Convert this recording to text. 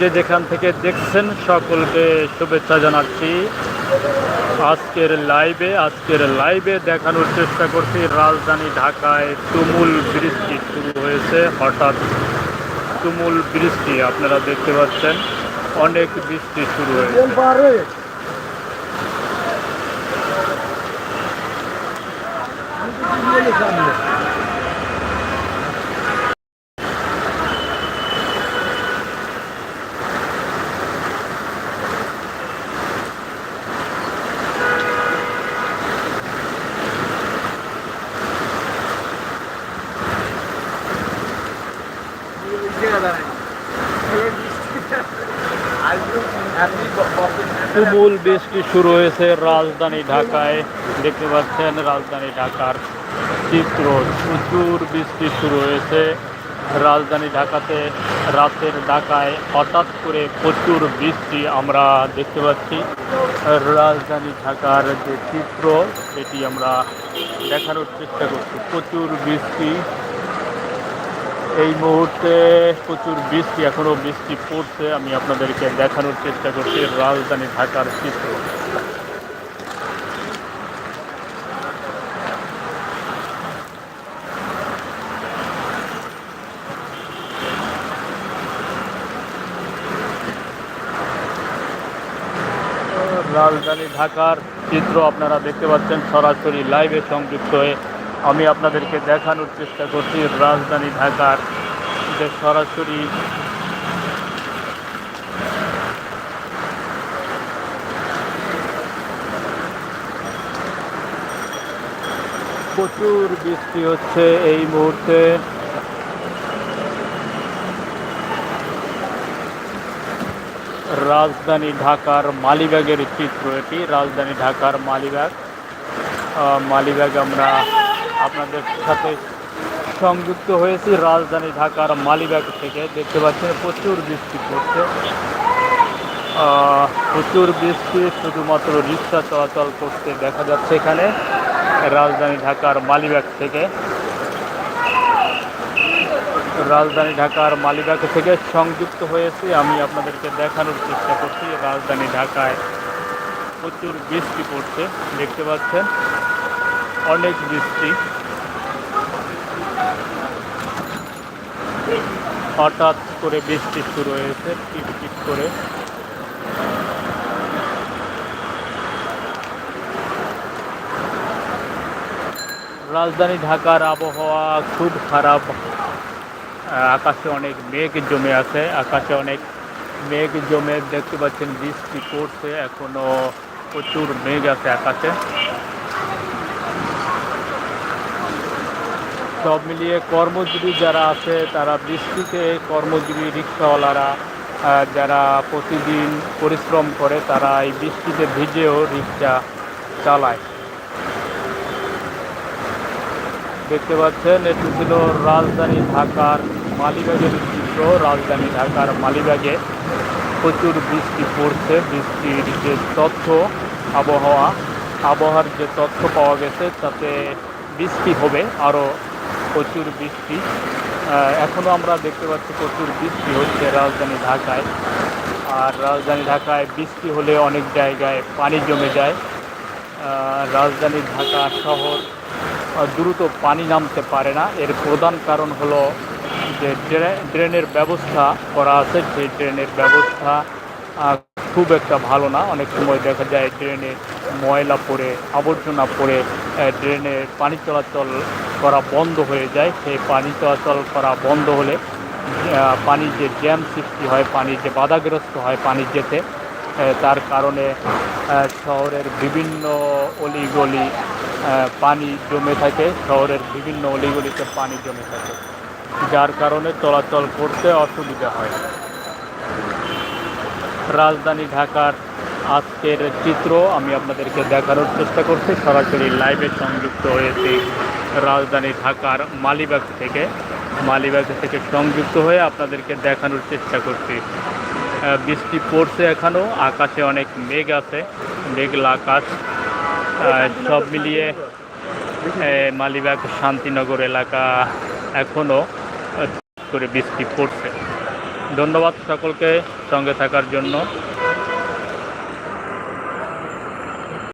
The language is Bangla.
যে যেখান থেকে দেখছেন, সকলকে শুভেচ্ছা জানাচ্ছি। আজকের লাইভে আজকের লাইভে দেখানোর চেষ্টা করছি, রাজধানী ঢাকায় তুমুল বৃষ্টি শুরু হয়েছে। হঠাৎ তুমুল বৃষ্টি, আপনারা দেখতে পাচ্ছেন, অনেক বৃষ্টি শুরু হয়েছে। তুমুল বৃষ্টি শুরু হয়েছে রাজধানী ঢাকায়। দেখতে পাচ্ছেন রাজধানী ঢাকার চিত্র। প্রচুর বৃষ্টি শুরু হয়েছে। রাজধানী ঢাকাতে রাতের ঢাকায় হঠাৎ করে প্রচুর বৃষ্টি আমরা দেখতে পাচ্ছি। রাজধানী ঢাকার যে চিত্র, সেটি আমরা দেখানোর চেষ্টা করছি। প্রচুর বৃষ্টি এই মুহূর্তে প্রচুর বৃষ্টি এখনও বৃষ্টি পড়ছে। আমি আপনাদেরকে দেখানোর চেষ্টা করছি রাজধানী ঢাকার চিত্র। রাজধানী ঢাকার চিত্র আপনারা দেখতে পাচ্ছেন, সরাসরি লাইভে সংযুক্ত হয়ে আমি আপনাদেরকে দেখানোর চেষ্টা করছি, রাজধানী ঢাকার যে সরাসরি প্রচুর বৃষ্টি হচ্ছে এই মুহূর্তে। রাজধানী ঢাকার মালিবাগের চিত্র এটি, রাজধানী ঢাকার মালিবাগ। মালিবাগ আমরা আপনাদের সাথে সংযুক্ত হয়েছি রাজধানী ঢাকার মালিবাগ থেকে। দেখতে পাচ্ছেন প্রচুর বৃষ্টি পড়ছে। প্রচুর বৃষ্টি, শুধুমাত্র রিক্সা চলাচল করতে দেখা যাচ্ছে এখানে, রাজধানী ঢাকার মালিবাগ থেকে। রাজধানী ঢাকার মালিবাগ থেকে সংযুক্ত হয়েছি। আমি আপনাদেরকে দেখানোর চেষ্টা করছি, রাজধানী ঢাকায় প্রচুর বৃষ্টি পড়ছে, দেখতে পাচ্ছেন। অনেক বৃষ্টি। হঠাৎ করে বৃষ্টি শুরু হয়েছে টিপ টিপ করে। রাজধানী ঢাকার আবহাওয়া খুব খারাপ। আকাশে অনেক মেঘ জমে আছে, আকাশে অনেক মেঘ জমে, দেখতে পাচ্ছেন বৃষ্টি পড়ছে, এখনও প্রচুর মেঘ আছে আকাশে। সব মিলিয়ে কর্মজীবী যারা আছে, তারা বৃষ্টিতে কর্মজীবী রিক্সাওয়ালারা যারা প্রতিদিন পরিশ্রম করে, তারা এই বৃষ্টিতে ভিজেও রিক্সা চালায়। দেখতে পাচ্ছেন, এটি ছিল রাজধানী ঢাকার মালিবাগের চিত্র। রাজধানী ঢাকার মালিবাগে প্রচুর বৃষ্টি পড়ছে। বৃষ্টির যে তথ্য, আবহাওয়া, আবহাওয়ার যে তথ্য পাওয়া গেছে, তাতে বৃষ্টি হবে আরও প্রচুর বৃষ্টি। এখনও আমরা দেখতে পাচ্ছি প্রচুর বৃষ্টি হচ্ছে রাজধানী ঢাকায়। আর রাজধানী ঢাকায় বৃষ্টি হলে অনেক জায়গায় পানি জমে যায়। রাজধানী ঢাকা শহর দ্রুত পানি নামতে পারে না। এর প্রধান কারণ হলো যে ড্রে- ড্রেনের ব্যবস্থা করা আছে। সেই ড্রেনের ব্যবস্থা খুব একটা ভালো না। অনেক সময় দেখা যায় ড্রেনে ময়লা পড়ে, আবর্জনা পড়ে ড্রেনে পানি চলাচল করা বন্ধ হয়ে যায়। সেই পানি চলাচল করা বন্ধ হলে পানির যে জ্যাম সৃষ্টি হয় পানির যে বাধাগ্রস্ত হয় পানি যেতে তার কারণে শহরের বিভিন্ন অলিগলি পানি জমে থাকে। শহরের বিভিন্ন অলিগলিতে পানি জমে থাকে, যার কারণে চলাচল করতে অসুবিধা হয়। রাজধানী ঢাকার আজকের চিত্র আমি আপনাদেরকে দেখানোর চেষ্টা করছি। সরাসরি লাইভে সংযুক্ত হয়েছি রাজধানী ঢাকার মালিবাগ থেকে। মালিবাগ থেকে সংযুক্ত হয়ে আপনাদেরকে দেখানোর চেষ্টা করছি। বৃষ্টি পড়ছে এখনও আকাশে অনেক মেঘ আছে, মেঘলা আকাশ। সব মিলিয়ে মালিবাগ শান্তিনগর এলাকা এখনও করে বৃষ্টি পড়ছে। ধন্যবাদ সকলকে সঙ্গে থাকার জন্য।